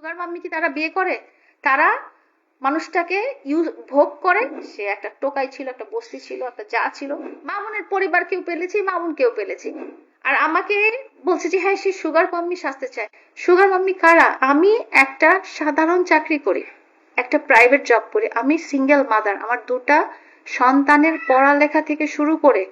Sugar mummy কি তারা বিয়ে করে? তারা মানুষটাকে ইউজ ভোগ করে। সে একটা টোকাই ছিল, একটা বস্তি ছিল, একটা যা ছিল। মামুনের পরিবারকেও পেলেছি মামুনকেও পেলেছি। আর আমাকে বলছে যে হ্যাঁ সে সুগার মাম্মি সাজতে চায়। সুগার মাম্মি কারা? আমি একটা সাধারণ চাকরি করি, একটা প্রাইভেট জব করি। আমি সিঙ্গেল মাদার আমার দুটা সন্তানের পড়ালেখা থেকে শুরু করে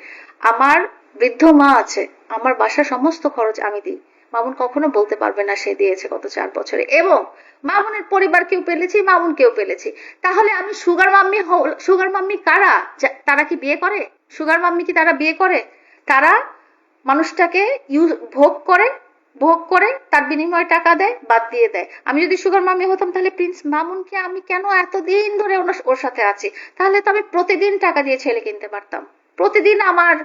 আমার বৃদ্ধ মা আছে, আমার বাসার সমস্ত খরচ আমি দিই। মামুন কখনো বলতে পারবে না সে দিয়েছে গত চার বছরে। এবং মামুনের পরিবারকেও পেলেছি মামুনকেও পেলেছি। তাহলে আমি সুগার মাম্মি সুগার মাম্মি কারা? তারা কি বিয়ে করে? সুগার মাম্মি কি তারা বিয়ে করে? তারা মানুষটাকে ইউজ ভোগ করে ভোগ করে, তার বিনিময়ে টাকা দেয়, বাদ দিয়ে দেয়। আমি যদি সুগার মামি হতাম, তাহলে প্রিন্স মামুনকে আমি কেন এতদিন ধরে ওর সাথে আছি? তাহলে তো আমি প্রতিদিন টাকা দিয়ে ছেলে কিনতে পারতাম। প্রতিদিন আমার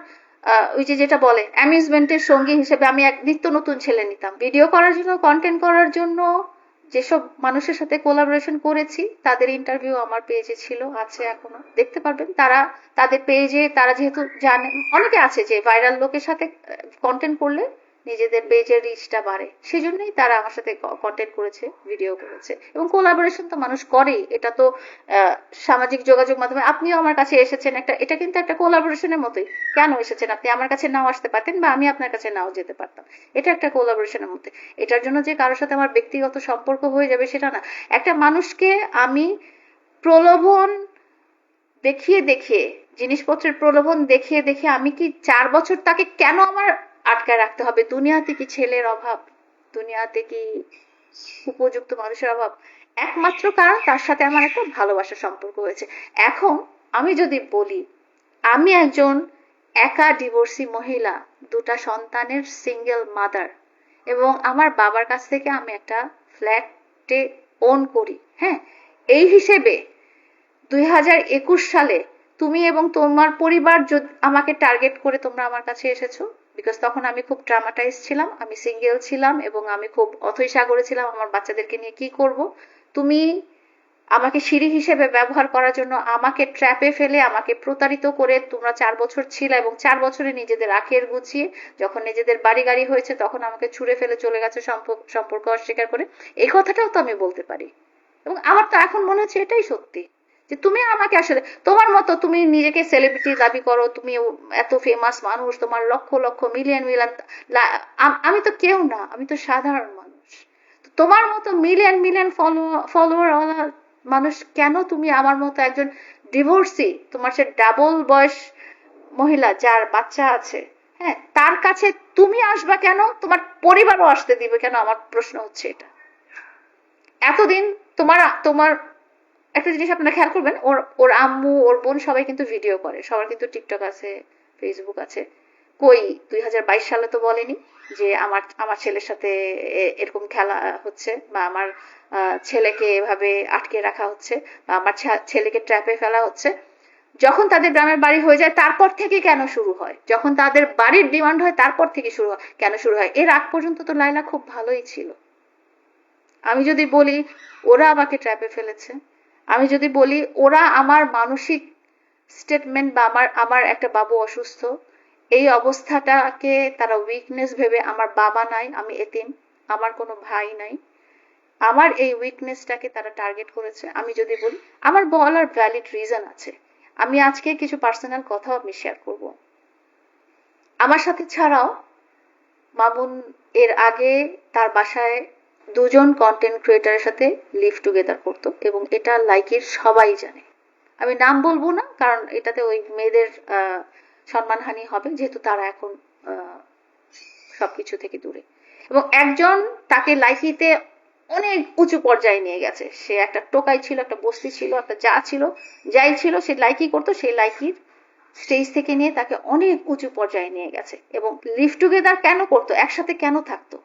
ওই যে যেটা বলে, অ্যামিউজমেন্টের সঙ্গী হিসেবে আমি এক নিত্য নতুন ছেলে নিতাম। ভিডিও করার জন্য কন্টেন্ট করার জন্য যেসব মানুষের সাথে কোলাবোরেশন করেছি, তাদের ইন্টারভিউ আমার পেজে ছিল, আছে এখনও। দেখতে পারবেন, তারা, তাদের পেজে তারা যেহেতু জানে, অনেকে আছে যে ভাইরাল লোকের সাথে কন্টেন্ট করলে নিজেদের পেজের রিচটা বাড়ে। সেজন্যই তারা আমার সাথে কন্টেন্ট করেছে ভিডিও করেছে। এবং কোলাবোরেশন তো মানুষ করেই। এটা তো সামাজিক যোগাযোগ মাধ্যমে আপনিও আমার কাছে এসেছেন একটা, এটা কিন্তু একটা কোলাবোরেশনের মতোই। কেন এসেছেন? আপনি আমার কাছে নাও আসতে পারতেন বা আমি আপনার কাছে নাও যেতে পারতাম। এটা একটা কোলাবোরেশনের মধ্যে। এটার জন্য যে কারোর সাথে আমার ব্যক্তিগত সম্পর্ক হয়ে যাবে সেটা না। একটা মানুষকে আমি প্রলোভন দেখিয়ে দেখিয়ে, জিনিসপত্রের প্রলোভন দেখিয়ে দেখিয়ে আমি কি চার বছর তাকে কেন আমার আটকায় রাখতে হবে। দুনিয়াতে কি ছেলের অভাব? দুনিয়াতে কি উপযুক্ত মানুষের অভাব? একমাত্র কারণ তার সাথে আমার একটা ভালোবাসার সম্পর্ক হয়েছে। এখন আমি যদি বলি, আমি একজন একা ডিভোর্সি মহিলা, দুটা সন্তানের সিঙ্গেল মাদার এবং আমার বাবার কাছ থেকে আমি একটা ফ্ল্যাটে ওন করি হ্যাঁ? এই হিসেবে দুই হাজার একুশ সালে তুমি এবং তোমার পরিবার আমাকে টার্গেট করে তোমরা আমার কাছে এসেছ বিকজ তখন আমি খুব ট্রামাটাইজ ছিলাম, আমি সিঙ্গেল ছিলাম এবং আমি খুব অথৈ সাগরে ছিলাম আমার বাচ্চাদেরকে নিয়ে কি করব? তুমি আমাকে সিঁড়ি হিসেবে ব্যবহার করার জন্য আমাকে ট্র্যাপে ফেলে, আমাকে প্রতারিত করে তোমরা চার বছর ছিলে এবং চার বছরে নিজেদের আখের গুছিয়ে যখন নিজেদের বাড়ি গাড়ি হয়েছে তখন আমাকে ছুঁড়ে ফেলে চলে গেছে সম্পর্ক- সম্পর্ক অস্বীকার করে। এই কথাটাও তো আমি বলতে পারি। এবং আমার তো এখন মনে হচ্ছে এটাই সত্যি। যে তুমি আমাকে আসলে, তোমার মতো তুমি নিজেকে সেলিব্রিটি দাবি করো, তুমি এত ফেমাস মানুষ, তোমার লক্ষ লক্ষ মিলিয়ন মিলিয়ন আমি তো কেউ না, আমি তো সাধারণ মানুষ। তোমার মতো মিলিয়ন মিলিয়ন ফলোয়ার মানুষ কেন তুমি আমার মতো একজন ডিভোর্সি তোমার সে ডাবল বয়স মহিলা যার বাচ্চা আছে? হ্যাঁ তার কাছে তুমি আসবা কেন? তোমার পরিবারও আসতে দিবে কেন? আমার প্রশ্ন হচ্ছে এটা। এতদিন তোমার তোমার একটা জিনিস আপনারা খেয়াল করবেন, ওর ওর আম্মু, ওর বোন সবাই কিন্তু ভিডিও করে। সবার কিন্তু টিকটক আছে ফেসবুক আছে। কই, দুই হাজার বাইশ সালে তো বলেনি যে আমার আমার ছেলের সাথে এরকম খেলা হচ্ছে বা আমার ছেলেকে এভাবে আটকে রাখা হচ্ছে বা আমার ছেলেকে ট্র্যাপে ফেলা হচ্ছে। যখন তাদের গ্রামের বাড়ি হয়ে যায়, তারপর থেকে কেন শুরু হয়? যখন তাদের বাড়ির ডিমান্ড হয়, তারপর থেকে শুরু হয়, কেন শুরু হয়? এর আগ পর্যন্ত তো লাইলা খুব ভালোই ছিল। আমি যদি বলি, ওরা আমাকে ট্র্যাপে ফেলেছে। আমি যদি বলি, ওরা আমার মানসিক স্টেটমেন্ট বা আমার আমার একটা বাবু অসুস্থ, এই অবস্থাটাকে তারা উইকনেস ভেবে, আমার বাবা নাই, আমি এতিম, আমার কোনো ভাই নাই। আমার এই উইকনেসটাকে তারা টার্গেট করেছে। আমি যদি বলি, আমার বলার ভ্যালিড রিজন আছে। আমি আজকে কিছু পার্সোনাল কথাও আমি শেয়ার করব। আমার সাথে ছাড়াও মামুন এর আগে তার বাসায় দুজন কন্টেন্ট ক্রিয়েটারের সাথে লিভ টুগেদার করতো এবং এটা লাইকের সবাই জানে। আমি নাম বলব না, কারণ এটাতে ওই মেয়েদের সম্মানহানি হবে, যেহেতু তারা এখন সবকিছু থেকে দূরে। এবং একজন তাকে লাইকিতে অনেক উঁচু পর্যায়ে নিয়ে গেছে। সে একটা টোকাই ছিল, একটা বস্তি ছিল, একটা যা ছিল, যাই ছিল, সে লাইকি করতো সেই লাইকির স্টেজ থেকে নিয়ে তাকে অনেক উঁচু পর্যায়ে নিয়ে গেছে। এবং লিভ টুগেদার কেন করতো? একসাথে কেন থাকতো?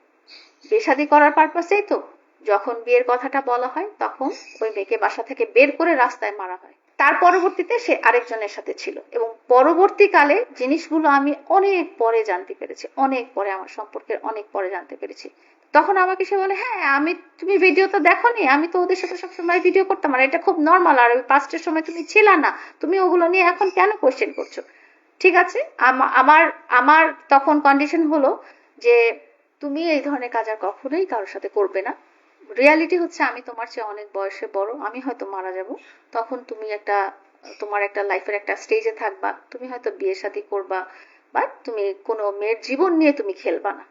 বেশাদি করার পারপাসেই তো। যখন বিয়ের কথাটা বলা হয়, তখন ওই মেয়েকে বাসা থেকে বের করে রাস্তায় মারা হয়। তার পরবর্তীতে সে আরেকজনের সাথে ছিল এবং পরবর্তীকালে জিনিসগুলো আমি অনেক পরে জানতে পেরেছি, অনেক পরে আমার সম্পর্কের অনেক পরে জানতে পেরেছি। তখন আমাকে সে বলে হ্যাঁ আমি, তুমি ভিডিও তো দেখোনি, আমি তো ওদের সাথে সবসময় ভিডিও করতাম, আর এটা খুব নর্মাল আর ওই পাঁচটার সময় তুমি ছিল না, তুমি ওগুলো নিয়ে এখন কেন কোশ্চেন করছ? ঠিক আছে, আমা- আমার আমার তখন কন্ডিশন হলো যে তুমি এই ধরনের কাজ আর কখনোই কারোর সাথে করবে না। রিয়ালিটি হচ্ছে আমি তোমার চেয়ে অনেক বয়সে বড়, আমি হয়তো মারা যাব। তখন তুমি একটা, তোমার একটা লাইফের একটা স্টেজে থাকবা, তুমি হয়তো বিয়ে শাদী করবা বা তুমি কোনো মেয়ের জীবন নিয়ে তুমি খেলবা না।